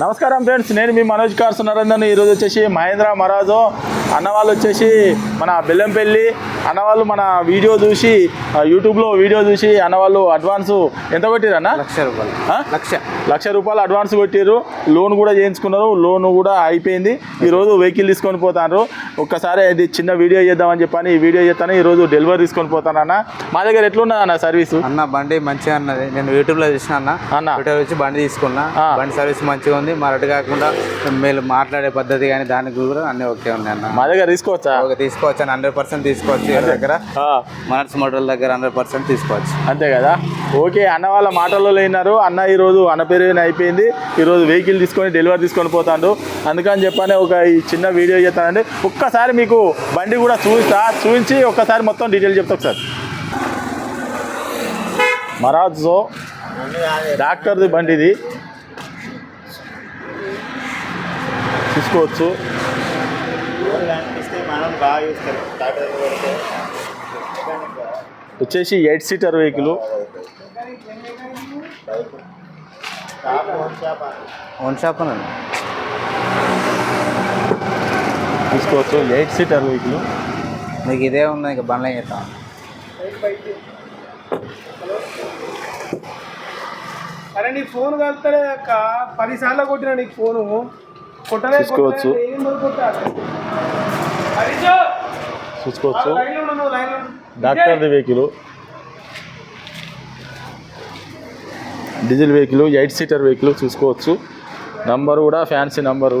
నమస్కారం ఫ్రెండ్స్ నేను మీ మనోజ్ కార్స్ నరేందర్ ఈరోజు వచ్చేసి మహేంద్ర మహారాజు అన్న వాళ్ళు వచ్చేసి మన బెల్లంపల్లి అన్న వాళ్ళు మన వీడియో చూసి యూట్యూబ్లో వీడియో చూసి అన్న వాళ్ళు అడ్వాన్స్ ఎంత కొట్టిరు అన్న? లక్ష రూపాయలు? లక్ష. లక్ష రూపాయలు అడ్వాన్స్ కొట్టిర్రు. లోన్ కూడా చేయించుకున్నారు. లోన్ కూడా అయిపోయింది. ఈరోజు వెహికల్ తీసుకొని పోతారు ఒక్కసారి అది చిన్న వీడియో చేద్దామని చెప్పని ఈ వీడియో చేస్తాను ఈరోజు డెలివరీ తీసుకొని పోతాను అన్న. మా దగ్గర ఎట్లున్నది అన్న సర్వీసు అన్న బండి మంచిగా ఉన్నది నేను యూట్యూబ్లో చూసిన అన్న. అన్న. యూట్యూబ్ వచ్చి బండి తీసుకున్నా. బండి సర్వీస్ మంచిగా ఉంది. మరొకటి కాకుండా మీరు మాట్లాడే పద్ధతి కానీ దానికి కూడా అన్ని ఓకే ఉన్నాయి అన్న. మా దగ్గర తీసుకోవచ్చా? ఒక తీసుకోవచ్చు అన్న హండ్రెడ్ పర్సెంట్ తీసుకోవచ్చు దగ్గర. మనర్స్ మోడల్ దగ్గర హండ్రెడ్ పర్సెంట్ తీసుకోవచ్చు. అంతే కదా? ఓకే అన్న వాళ్ళ మాటల్లో లేనారు అన్న ఈరోజు అన్న పేరు అయిపోయింది. ఈరోజు వెహికల్ తీసుకొని డెలివరీ తీసుకొని పోతాడు. అందుకని చెప్పని ఒక ఈ చిన్న వీడియో చేస్తానండి ఒక్కసారి మీకు బండి కూడా చూపిస్తా చూపించి ఒక్కసారి మొత్తం డీటెయిల్ చెప్తా ఒకసారి. మరాజో డాక్టర్ది బండి ఇది చూసుకోవచ్చు. వచ్చేసి eight seater vehicle. Own shop? అన్న చూసుకోవచ్చు ఎయిట్ సీటర్ వెహికల్. మీకు ఇదే ఉంది ఇంకా బండ్లు చేస్తాం? అరే నీ ఫోన్ కలుపుతలే అక్క. పదిసార్లు కొట్టిన నీకు ఫోను. కొట్టలే చూసుకోవచ్చు. డాక్టర్ది vehicle. Diesel vehicle eight seater vehicle చూసుకోవచ్చు. నంబరు కూడా fancy number.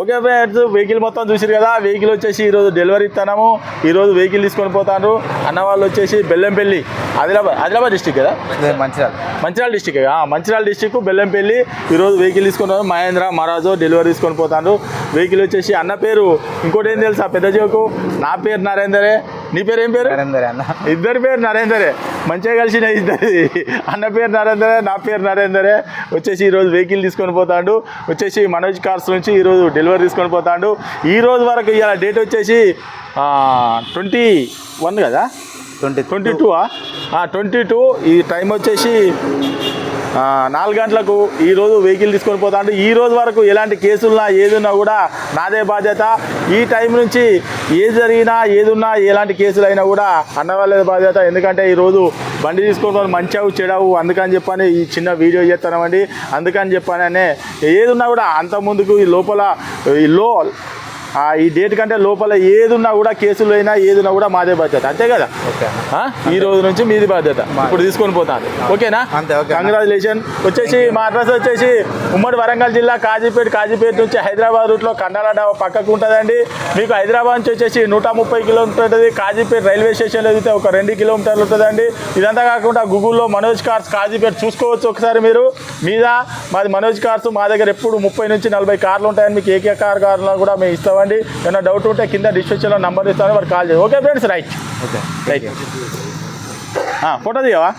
Okay friends vehicle మొత్తం చూసారు కదా వెహికల్ వచ్చేసి ఈరోజు డెలివరీ ఇస్తున్నాము ఈరోజు వెహికల్ తీసుకొని పోతారు అన్న వాళ్ళు వచ్చేసి బెల్లంపల్లి ఆదిలాబాద్ ఆదిలాబాద్ డిస్టిక్ కదా? మంచిగా మంచిర్యాల. డిస్టిక్ మంచిర్యాల డిస్టిక్ బెల్లంపల్లి ఈరోజు వెహికల్ తీసుకున్నారు మహేంద్ర మహారాజు డెలివరీ తీసుకొని పోతాను వెహికల్ వచ్చేసి అన్న పేరు ఇంకోటి ఏం తెలుసా పెద్ద జోకు? నా పేరు నరేందరే. నీ పేరు ఏం పేరు? నరేందర్ అన్న. ఇద్దరి పేరు నరేందరే. మంచిగా కలిసిన ఇద్దరి అన్న పేరు నరేందరే నా పేరు నరేందరే. వచ్చేసి ఈరోజు వెహికల్ తీసుకొని పోతాడు. వచ్చేసి మనోజ్ కార్స్ నుంచి ఈరోజు డెలివరీ తీసుకొని పోతాడు. ఈ రోజు వరకు ఇవాళ డేట్ వచ్చేసి ట్వంటీ వన్ కదా? Twenty twenty two twenty two. ఈ టైం వచ్చేసి నాలుగు గంటలకు ఈరోజు వెహికల్ తీసుకొని పోతాడు ఈ రోజు వరకు ఎలాంటి కేసులున్నా ఏదున్నా కూడా నాదే బాధ్యత. ఈ టైం నుంచి ఏది జరిగినా ఏదున్నా ఎలాంటి కేసులు అయినా కూడా అన్నవాళ్ళ బాధ్యత. ఎందుకంటే ఈరోజు బండి తీసుకొని పోయి మంచిగా చెడవు అందుకని చెప్పని ఈ చిన్న వీడియో చేస్తామండి అందుకని చెప్పాననే ఏదున్నా కూడా అంత ముందుకు ఈ లోపల ఈ లో ఈ డేట్ కంటే లోపల ఏదున్నా కూడా కేసులు అయినా ఏదున్నా కూడా మాదే బాధ్యత. అంతే కదా? ఈ రోజు నుంచి మీది బాధ్యత. ఇప్పుడు తీసుకొని పోతాను ఓకేనా. కంగ్రాచులేషన్ వచ్చేసి మా అడ్రస్ వచ్చేసి ఉమ్మడి వరంగల్ జిల్లా కాజీపేట కాజీపేట నుంచి హైదరాబాద్ రూట్లో కండాల డాబా పక్కకు ఉంటుందండి. మీకు హైదరాబాద్ నుంచి వచ్చేసి నూట ముప్పై కిలోమీటర్ ఉంటుంది. కాజీపేట రైల్వే స్టేషన్లో అయితే ఒక రెండు కిలోమీటర్లు ఉంటుందండి. ఇదంతా కాకుండా గూగుల్లో మనోజ్ కార్స్ కాజీపేట చూసుకోవచ్చు ఒకసారి మీరు. మీద? మాది మనోజ్ కార్స్. మా దగ్గర ఎప్పుడు ముప్పై నుంచి నలభై కార్లు ఉంటాయని మీకు ఏకే కార్ కార్లు కూడా మేము ఇస్తామండి ఏమైనా డౌట్ ఉంటే కింద డిస్క్రిప్షన్లో నంబర్ ఇస్తాను వారు కాల్ చేయండి okay friends right okay right photo దిగవా?